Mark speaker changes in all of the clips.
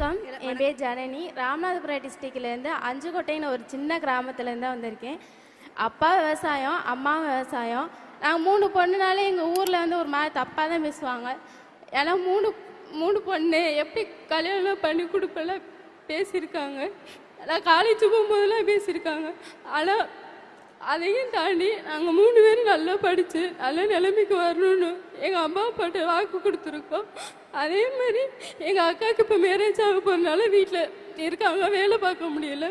Speaker 1: என் பேர் ஜனனி. ராமநாதபுரம் டிஸ்ட்ரிக்ட்லேருந்து அஞ்சுக்கோட்டைன்னு ஒரு சின்ன கிராமத்துலேருந்து தான் வந்திருக்கேன். அப்பா விவசாயம் அம்மா விவசாயம். நாங்கள் மூணு பொண்ணுனாலே எங்கள் ஊரில் வந்து ஒரு மாதிரி தப்பாக தான் பேசுவாங்க. ஏன்னா மூணு மூணு பொண்ணு எப்படி கல்யாணம் பண்ணி கொடுப்பல பேசியிருக்காங்க. நான் காலேஜ் போகும்போதெல்லாம் பேசியிருக்காங்க. ஆனால் அதையும் தாண்டி நாங்கள் மூணு பேரும் நல்லா படித்து நல்ல நிலைமைக்கு வரணும்னு எங்கள் அம்மா அப்பாட்ட வாக்கு கொடுத்துருக்கோம். அதே மாதிரி எங்கள் அக்காவுக்கு இப்போ மேரேஜ் ஆக போகிறனால வீட்டில் இருக்காங்க வேலை பார்க்க முடியல.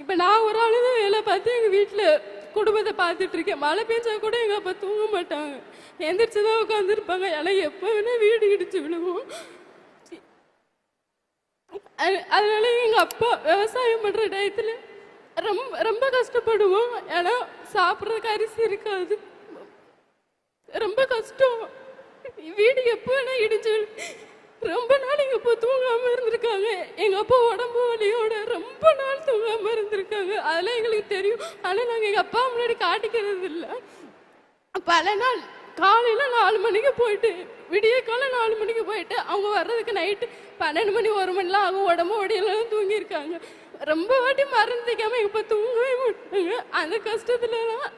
Speaker 1: இப்போ நான் ஒரு ஆளு தான் வேலை பார்த்து எங்கள் வீட்டில் குடும்பத்தை பார்த்துட்டு இருக்கேன். மழை பெஞ்சா கூட எங்கள் அப்பா தூங்க மாட்டாங்க. எந்திரிச்சு தான் உட்காந்துருப்பாங்க ஏன்னா எப்போ வேணால் வீடு இடிச்சு விழுவோம் அது- அதனால எங்கள் அப்பா விவசாயம் பண்ணுற டயத்தில் ரொம்ப ரொம்ப கஷ்டப்படுவோம். ஏன்னா சாப்பிட்றதுக்கு அரிசி இருக்காது. ரொம்ப கஷ்டம். வீடு எப்போ வேணா இடிஞ்சு ரொம்ப நாள் எங்க அப்பா தூங்காம இருந்திருக்காங்க. எங்க அப்பா உடம்பு வலியோட ரொம்ப நாள் தூங்காம இருந்திருக்காங்க. அதெல்லாம் எங்களுக்கு தெரியும். ஆனா நாங்க எங்க அப்பா முன்னாடி காட்டிக்கிறது இல்லை. பல நாள் காலையில நாலு மணிக்கு போயிட்டு விடிய காலை நாலு மணிக்கு போயிட்டு அவங்க வர்றதுக்கு நைட்டு பன்னெண்டு மணி ஒரு மணிலாம் ஆகும். உடம்பு ஒடியெல்லாம் தூங்கியிருக்காங்க. ரொம்ப வாட்டி மறந்துக்காம இப்போ தூங்கவே மாட்டாங்க அந்த கஷ்டத்துலலாம்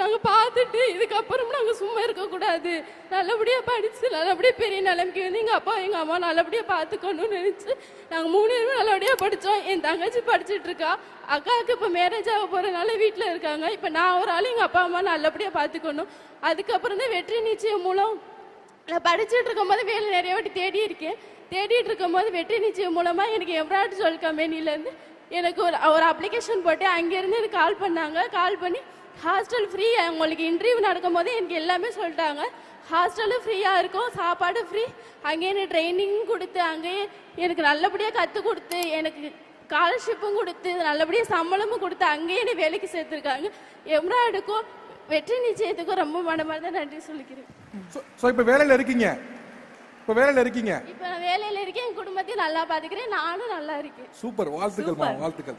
Speaker 1: நாங்கள் பார்த்துட்டு இதுக்கப்புறம் நாங்கள் சும்மா இருக்கக்கூடாது நல்லபடியாக படித்து நல்லபடியாக பெரிய நிலைமைக்கு வந்து எங்கள் அப்பா எங்கள் அம்மா நல்லபடியாக பார்த்துக்கணும்னு நினச்சி நாங்கள் மூணு பேரும் நல்லபடியாக படித்தோம் என் தங்கச்சி படிச்சுட்டு இருக்கா. அக்காவுக்கு இப்போ மேரேஜ் ஆக போகிறனால வீட்டில் இருக்காங்க. இப்போ நான் ஒரு ஆள் எங்கள் அப்பா அம்மா நல்லபடியாக பார்த்துக்கணும். அதுக்கப்புறம் தான் வெற்றி நிச்சயம் மூலம் நான் படிச்சுட்டு இருக்கும்போது வேலை நிறைய வாட்டி தேடி இருக்கேன் தேடிட்டு இருக்கும்போது வெற்றி நிச்சயம் மூலமாக எனக்கு எம்ப்ராய்டரி சொல் கம்பெனிலேருந்து எனக்கு ஒரு ஒரு அப்ளிகேஷன் போட்டு அங்கேருந்து எனக்கு கால் பண்ணாங்க. கால் பண்ணி ஹாஸ்டல் ஃப்ரீ உங்களுக்கு இன்டர்வியூ நடக்கும்போது எனக்கு எல்லாமே சொல்லிட்டாங்க. ஹாஸ்டலும் ஃப்ரீயாக இருக்கும் சாப்பாடு ஃப்ரீ அங்கேயே எனக்கு ட்ரைனிங் கொடுத்து அங்கேயே எனக்கு நல்லபடியாக கற்றுக் கொடுத்து எனக்கு ஸ்காலர்ஷிப்பும் கொடுத்து நல்லபடியாக சம்பளமும் கொடுத்து அங்கேயே என்னை வேலைக்கு சேர்த்துருக்காங்க. எம்ராய்டுக்கும் வெற்றி நிச்சயத்துக்கும் ரொம்ப மனமார்ந்த நன்றி சொல்லிக்கிறேன்.
Speaker 2: ஸோ இப்போ வேலையில் இருக்கீங்க. இப்போ வேலையில் இருக்கீங்க?
Speaker 1: இப்போ நான் வேலையில் இருக்கேன் என் குடும்பத்தையும் நல்லா பார்த்துக்கிறேன் நானும் நல்லா இருக்கேன்.
Speaker 2: சூப்பர். வாழ்த்துக்கள்மா வாழ்த்துக்கள்.